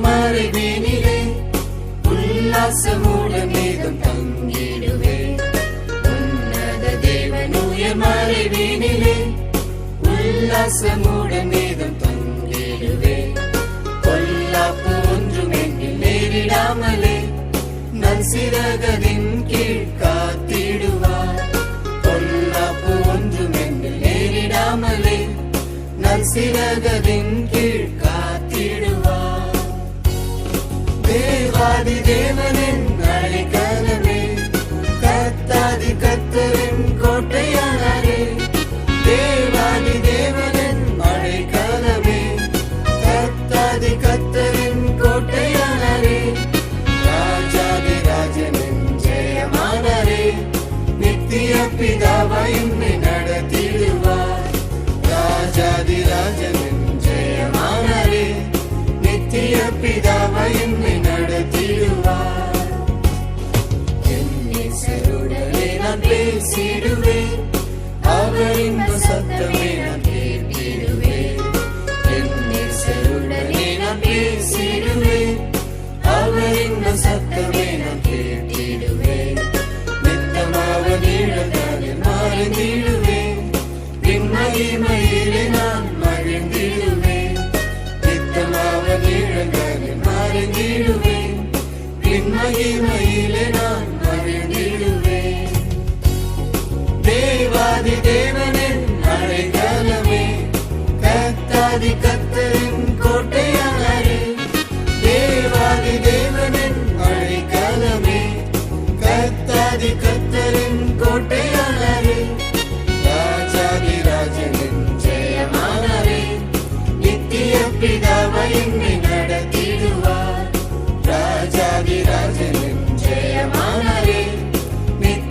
மறைவேனிலே உல்லாசமுடன் மேகம் தங்கிடுவே உன்னத தேவனுய மறைவேனிலே உல்லாசமுடன் மேகம் தங்கிடுவே பொல்லாப்பு ஒன்றும் என்னில் நேரிடாமலே நன் சிறகதின் கீழ் காத்திடுவார். பொல்லாப்பு ஒன்றும் என்னில் நேரிடாமலே நன் சிறகதின் கீழ் நித்திய நடத்திடுவார். ராஜாதி ராஜனின் ஜெயமானாரே நித்திய பிதாவை நடத்திடுவார். என்னை நான் பேசிடுவேன் அவரின் சத்தமே நான் கேட்டிடுவேன் என்னை சருடலே நான் பேசிடுவேன் அவரின் சத்தமே நான் நீழந்தாலில் மறைந்திடுவேன் பின்மகிமையிலே நான் மகிழ்ந்திடுவேன் நித்தமாக நீழந்தாலில் மறைந்திடுவேன் பின்மகிமையிலே நான் மகிழ்ந்திடுவேன் தேவாதி தேவனின் அழைக்கலமே கத்தாதி கத்தரின் கோட்டையானாரே தேவாதி தேவனின் அழைக்கலமே கத்தாதி கத்தரின்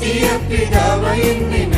നിത്യപിതാവ എന്നീ